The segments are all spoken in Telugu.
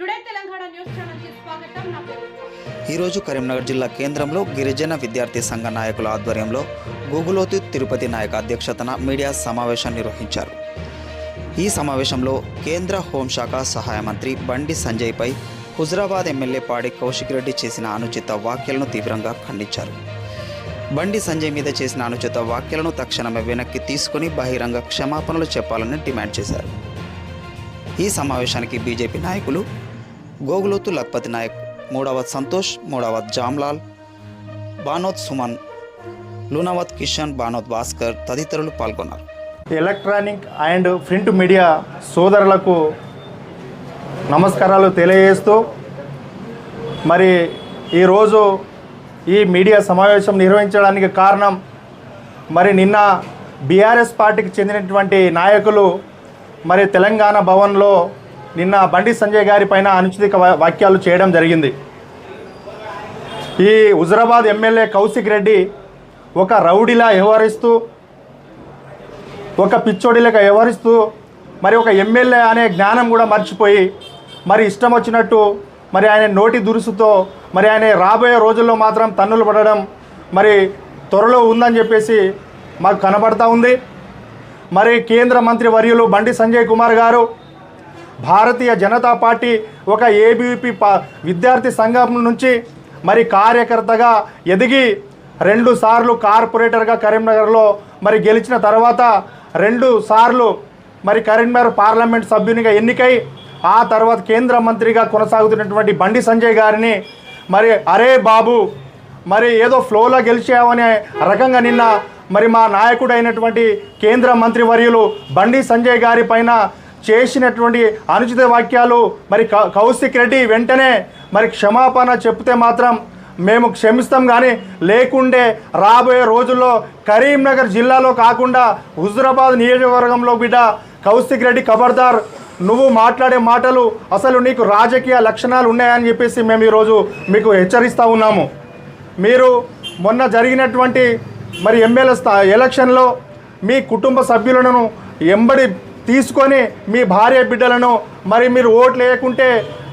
టుడే తెలంగాణ న్యూస్ ఛానల్కి స్వాగతం. నా ఈరోజు కరీంనగర్ జిల్లా కేంద్రంలో గిరిజన విద్యార్థి సంఘ నాయకుల ఆధ్వర్యంలో గూగులోతి తిరుపతి నాయక అధ్యక్షతన మీడియా సమావేశం నిర్వహించారు. ఈ సమావేశంలో కేంద్ర హోంశాఖ సహాయ మంత్రి బండి సంజయ్పై హుజరాబాద్ ఎమ్మెల్యే పాడి కౌశిక్ రెడ్డి చేసిన అనుచిత వ్యాఖ్యలను తీవ్రంగా ఖండించారు. బండి సంజయ్ మీద చేసిన అనుచిత వ్యాఖ్యలను తక్షణమే వెనక్కి తీసుకుని బహిరంగ క్షమాపణలు చెప్పాలని డిమాండ్ చేశారు. ఈ సమావేశానికి బీజేపీ నాయకులు గోగులోతు లక్పతి నాయక్. మూడవత్ సంతోష్ మూడవత్ జామ్లాల్. బానోత్ సుమన్ లూనావత్ కిషన్ బానోత్ భాస్కర్ తదితరులు పాల్గొన్నారు. ఎలక్ట్రానిక్ అండ్ ప్రింట్ మీడియా సోదరులకు నమస్కారాలు తెలియజేస్తూ మరి ఈరోజు ఈ మీడియా సమావేశం నిర్వహించడానికి కారణం మరి నిన్న బీఆర్ఎస్ పార్టీకి చెందినటువంటి నాయకులు మరి తెలంగాణ భవన్లో నిన్న బండి సంజయ్ గారి పైన అనుచిత వాక్యాలు చేయడం జరిగింది. ఈ హుజరాబాద్ ఎమ్మెల్యే కౌశిక్ రెడ్డి ఒక రౌడీలా వ్యవహరిస్తూ ఒక పిచ్చోడిలాగా వ్యవహరిస్తూ మరి ఒక ఎమ్మెల్యే అనే జ్ఞానం కూడా మర్చిపోయి మరి ఇష్టం వచ్చినట్టు మరి ఆయన నోటి దురుసుతో మరి ఆయన రాబోయే రోజుల్లో మాత్రం తన్నులు పడడం మరి త్వరలో ఉందని చెప్పేసి మాకు కనబడతా ఉంది. మరి కేంద్ర మంత్రి వర్యులు బండి సంజయ్ కుమార్ గారు భారతీయ జనతా పార్టీ ఒక ఏబీపీ పా విద్యార్థి సంఘం నుంచి మరి కార్యకర్తగా ఎదిగి రెండు సార్లు కార్పొరేటర్గా కరీంనగర్లో మరి గెలిచిన తర్వాత రెండు సార్లు మరి కరీంనగర్ పార్లమెంట్ సభ్యునిగా ఎన్నికై ఆ తర్వాత కేంద్ర మంత్రిగా కొనసాగుతున్నటువంటి బండి సంజయ్ గారిని మరి అరే బాబు మరి ఏదో ఫ్లోలో గెలిచామనే రకంగా నిన్న మరి మా నాయకుడైనటువంటి కేంద్ర మంత్రి వర్యులు బండి సంజయ్ గారి పైన చేసినటువంటి అనుచిత వాక్యాలు మరి కౌశిక్ రెడ్డి వెంటనే మరి క్షమాపణ చెప్తే మాత్రం మేము క్షమిస్తాం కానీ లేకుండే రాబోయే రోజుల్లో కరీంనగర్ జిల్లాలో కాకుండా హుజురాబాద్ నియోజకవర్గంలో బిడ్డ కౌశిక్ రెడ్డి ఖబర్దార్ నువ్వు మాట్లాడే మాటలు అసలు నీకు రాజకీయ లక్షణాలు ఉన్నాయని చెప్పేసి మేము ఈరోజు మీకు హెచ్చరిస్తూ ఉన్నాము. మీరు మొన్న జరిగినటువంటి మరి ఎమ్మెల్యే స్థా ఎలక్షన్లో మీ కుటుంబ సభ్యులను ఎంబడి తీసుకొని మీ భార్య బిడ్డలను మరి మీరు ఓట్లు వేయకుంటే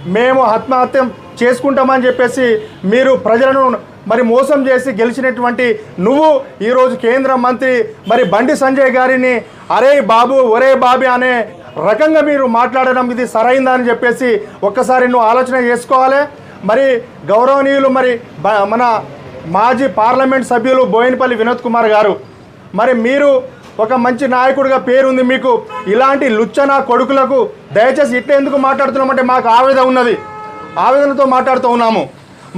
మేము ఆత్మహత్య చేసుకుంటామని చెప్పేసి మీరు ప్రజలను మరి మోసం చేసి గెలిచినటువంటి నువ్వు ఈరోజు కేంద్ర మంత్రి మరి బండి సంజయ్ గారిని అరే బాబు ఒరే బాబీ అనే రకంగా మీరు మాట్లాడడం ఇది సరైందా అని చెప్పేసి ఒక్కసారి నువ్వు ఆలోచన చేసుకోవాలి. మరి గౌరవనీయులు మరి మన మాజీ పార్లమెంట్ సభ్యులు బోయినపల్లి వినోద్ కుమార్ గారు మరి మీరు ఒక మంచి నాయకుడిగా పేరుంది మీకు. ఇలాంటి లుచ్చన కొడుకులకు దయచేసి ఇట్లా ఎందుకు మాట్లాడుతున్నామంటే మాకు ఆవేదన ఉన్నది. ఆవేదనతో మాట్లాడుతూ ఉన్నాము.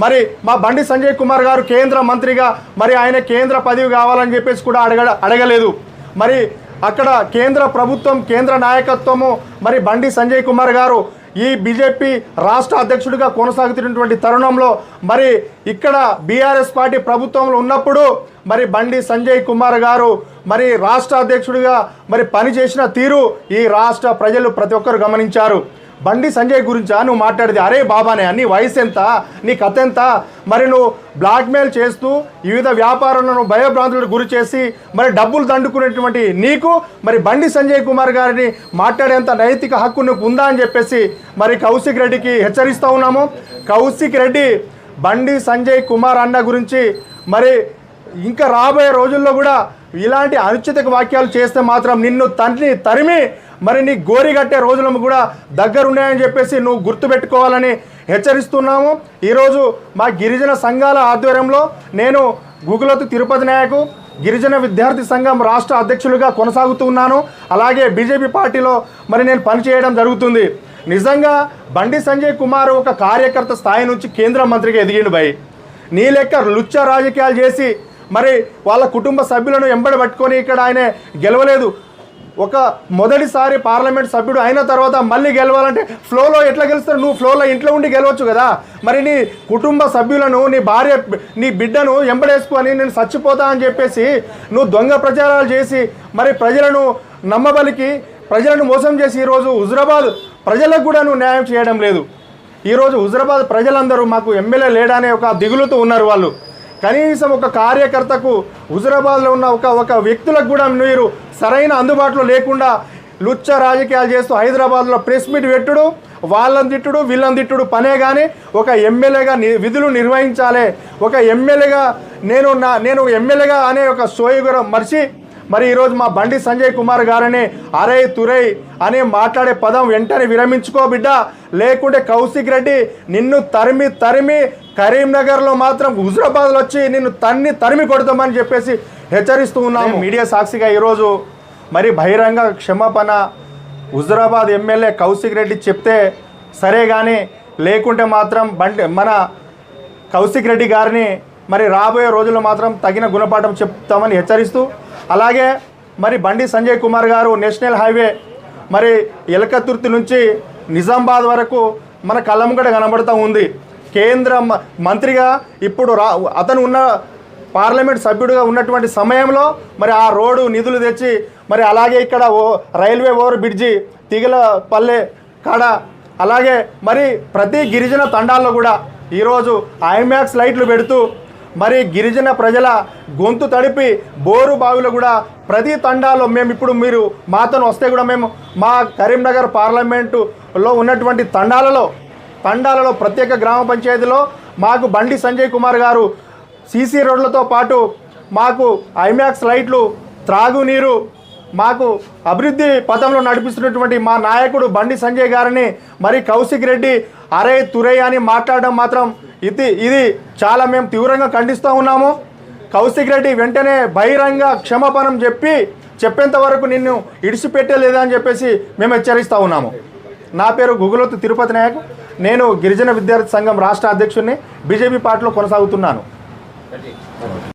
మరి మా బండి సంజయ్ కుమార్ గారు కేంద్ర మంత్రిగా మరి ఆయన కేంద్ర పదవి కావాలని చెప్పేసి కూడా అడగ అడగలేదు. మరి అక్కడ కేంద్ర ప్రభుత్వం కేంద్ర నాయకత్వము మరి బండి సంజయ్ కుమార్ గారు ఈ బీజేపీ రాష్ట్ర అధ్యక్షుడిగా కొనసాగుతున్నటువంటి తరుణంలో మరి ఇక్కడ బీఆర్ఎస్ పార్టీ ప్రభుత్వంలో ఉన్నప్పుడు మరి బండి సంజయ్ కుమార్ గారు మరి రాష్ట్ర అధ్యక్షుడిగా మరి పనిచేసిన తీరు ఈ రాష్ట్ర ప్రజలు ప్రతి ఒక్కరు గమనించారు. బండి సంజయ్ గురించా? నువ్వు మాట్లాడేది అరే బాబానే నీ వయసు ఎంత? నీ కథ ఎంత? మరి నువ్వు బ్లాక్మెయిల్ చేస్తూ వివిధ వ్యాపారాలను భయభ్రాంతులకు గురి చేసి మరి డబ్బులు దండుకునేటువంటి నీకు మరి బండి సంజయ్ కుమార్ గారిని మాట్లాడేంత నైతిక హక్కు నీకు ఉందా అని చెప్పేసి మరి కౌశిక్ రెడ్డికి హెచ్చరిస్తూ ఉన్నాము. కౌశిక్ రెడ్డి బండి సంజయ్ కుమార్ అన్న గురించి మరి ఇంకా రాబోయే రోజుల్లో కూడా ఇలాంటి అనుచిత వాక్యాలు చేస్తే మాత్రం నిన్ను తండ్రి తరిమి మరి నీ గోరి కట్టే రోజులను కూడా దగ్గరున్నాయని చెప్పేసి నువ్వు గుర్తుపెట్టుకోవాలని హెచ్చరిస్తున్నాము. ఈరోజు మా గిరిజన సంఘాల ఆధ్వర్యంలో నేను గుగులతు తిరుపతి నాయకు గిరిజన విద్యార్థి సంఘం రాష్ట్ర అధ్యక్షులుగా కొనసాగుతున్నాను అలాగే బీజేపీ పార్టీలో మరి నేను పనిచేయడం జరుగుతుంది. నిజంగా బండి సంజయ్ కుమార్ ఒక కార్యకర్త స్థాయి నుంచి కేంద్ర మంత్రిగా ఎదిగిండు భయ్ నీ లెక్క లుచ్చ రాజకీయాలు చేసి మరి వాళ్ళ కుటుంబ సభ్యులను ఎంబడి పట్టుకొని ఇక్కడ ఆయన గెలవలేదు. ఒక మొదటిసారి పార్లమెంట్ సభ్యుడు అయిన తర్వాత మళ్ళీ గెలవాలంటే ఫ్లోలో ఎట్లా గెలుస్తారు? నువ్వు ఫ్లోలో ఇంట్లో ఉండి గెలవచ్చు కదా. మరి నీ కుటుంబ సభ్యులను నీ భార్య నీ బిడ్డను ఎంబడేసుకొని నేను చచ్చిపోతా అని చెప్పేసి నువ్వు దొంగ ప్రచారాలు చేసి మరి ప్రజలను నమ్మబలికి ప్రజలను మోసం చేసి ఈరోజు హుజరాబాద్ ప్రజలకు కూడా నువ్వు న్యాయం చేయడం లేదు. ఈరోజు హుజరాబాద్ ప్రజలందరూ మాకు ఎమ్మెల్యే లేడనే ఒక దిగులుతో ఉన్నారు వాళ్ళు. కనీసం ఒక కార్యకర్తకు హుజరాబాద్లో ఉన్న ఒక ఒక వ్యక్తులకు కూడా మీరు సరైన అందుబాటులో లేకుండా లుచ్చ రాజకీయాలు చేస్తూ హైదరాబాద్లో ప్రెస్ మీట్ పెట్టుడు వాళ్ళని తిట్టుడు వీళ్ళని తిట్టుడు పనే కానీ ఒక ఎమ్మెల్యేగా విధులు నిర్వహించాలి. ఒక ఎమ్మెల్యేగా నేను నా నేను ఎమ్మెల్యేగా అనే ఒక సోయగురం మరిచి మర్చి మరి ఈరోజు మా బండి సంజయ్ కుమార్ గారని అరే తురై అని మాట్లాడే పదం వెంటనే విరమించుకో బిడ్డ. లేకుంటే కౌశిక్ రెడ్డి నిన్ను తరిమి తరిమి కరీంనగర్లో మాత్రం హుజరాబాద్లో వచ్చి నిన్ను తన్ని తరిమి కొడతామని చెప్పేసి హెచ్చరిస్తూ ఉన్నాము. మీడియా సాక్షిగా ఈరోజు మరి బహిరంగ క్షమాపణ హుజరాబాద్ ఎమ్మెల్యే కౌశిక్ రెడ్డి చెప్తే సరే కానీ లేకుంటే మాత్రం బండి మన కౌశిక్ రెడ్డి గారిని మరి రాబోయే రోజుల్లో మాత్రం తగిన గుణపాఠం చెప్తామని హెచ్చరిస్తూ అలాగే మరి బండి సంజయ్ కుమార్ గారు నేషనల్ హైవే మరి ఎలకతుర్తి నుంచి నిజామాబాద్ వరకు మన కళ్ళముగడ కనబడుతూ ఉంది. కేంద్ర మ- మంత్రిగా ఇప్పుడు రా అతను ఉన్న పార్లమెంట్ సభ్యుడిగా ఉన్నటువంటి సమయంలో మరి ఆ రోడ్డు నిధులు తెచ్చి మరి అలాగే ఇక్కడ ఓ railway over bridge Tigalapalle కాడ అలాగే మరి ప్రతి గిరిజన తండాల్లో కూడా ఈరోజు ఐమాక్స్ లైట్లు పెడుతూ మరి గిరిజన ప్రజల గొంతు తడిపి బోరు బావిలో కూడా ప్రతి తండాలో మేము ఇప్పుడు మీరు మాతను వస్తే కూడా మేము మా కరీంనగర్ పార్లమెంటులో ఉన్నటువంటి తండాలలో తండాలలో ప్రత్యేక గ్రామ పంచాయతీలో మాకు బండి సంజయ్ కుమార్ గారు సీసీ రోడ్లతో పాటు మాకు ఐమాక్స్ లైట్లు త్రాగునీరు మాకు అభివృద్ధి పథంలో నడిపిస్తున్నటువంటి మా నాయకుడు బండి సంజయ్ గారిని మరి కౌశిక్ రెడ్డి అరే తురే అని మాట్లాడడం మాత్రం ఇది ఇది చాలా మేము తీవ్రంగా ఖండిస్తూ ఉన్నాము. కౌశిక్ రెడ్డి వెంటనే బహిరంగ క్షమాపణం చెప్పి చెప్పేంత వరకు నిన్ను ఇడిచిపెట్టలేదా అని చెప్పేసి మేము హెచ్చరిస్తూ ఉన్నాము. నా పేరు గుగులోతు తిరుపతి నాయక్. నేను గిరిజన విద్యార్థి సంఘం రాష్ట్ర అధ్యక్షుడిని బీజేపీ పార్టీలో కొనసాగుతున్నాను.